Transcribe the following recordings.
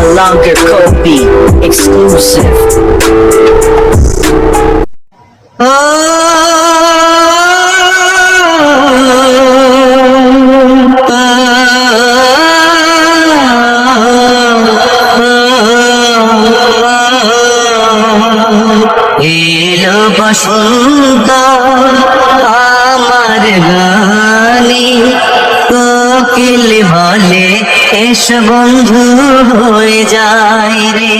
no longer Kobe exclusive. এলো বসন্ত S বন্ধু হয়ে যায় রে।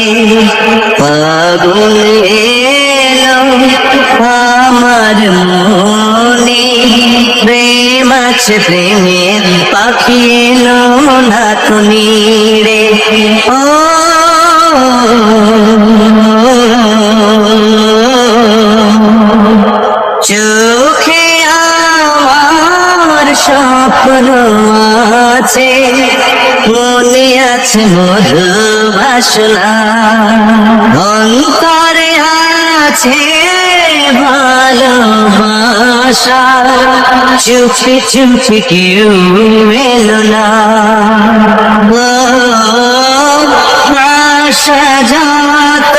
পাগুন এলো আমার মনে। প্রেম আছে, প্রেমের পাখি এলো না তুমি রে। ও, চোখে আমার স্বপ্ন মনে আছে মধু বাসনা অন্তরে আছে ভালোবাসা। চুপি চুপি কেউ এলো না। আশা যত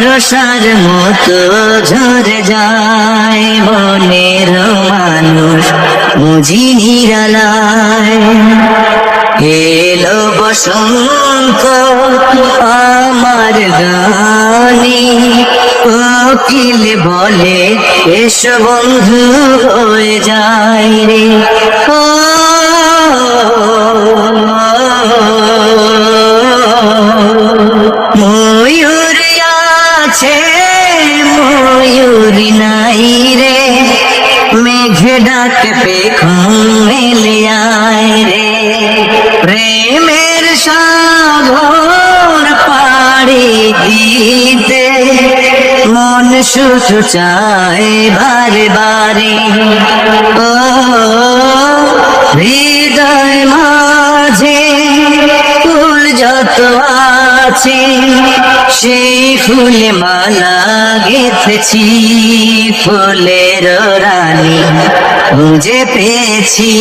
বরসার মতো ঝরে যায় বনের মানুষ বুঝি নিরালায় এলো বসন্ত আমার গানে, কোকিল বলে, এস বন্ধু হয়ে যায় রে। ও আছে ময়ূরী নাই রে মেঘে ডাকে পেখম মেলে আয় রে প্রেমের সাগর পাড়ি দিতে মন শুধু চায় বারে বারে ও হৃদয় মাঝে ফুল যত আছে সেই ফুলে মালা গেথেছি, ফুলের রানী খুঁজে পেয়েছি।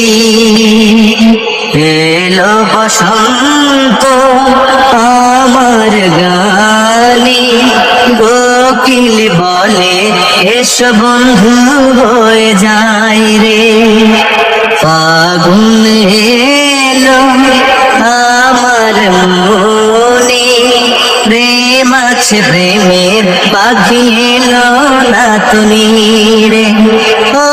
এলো বসন্ত আমার গালি গোকিল বলে, এসো বন্ধু হয়ে যায় রে। ফাগুন এলো আমার প্রেম প্রেমের পাখি এলো না তুমি রে। ও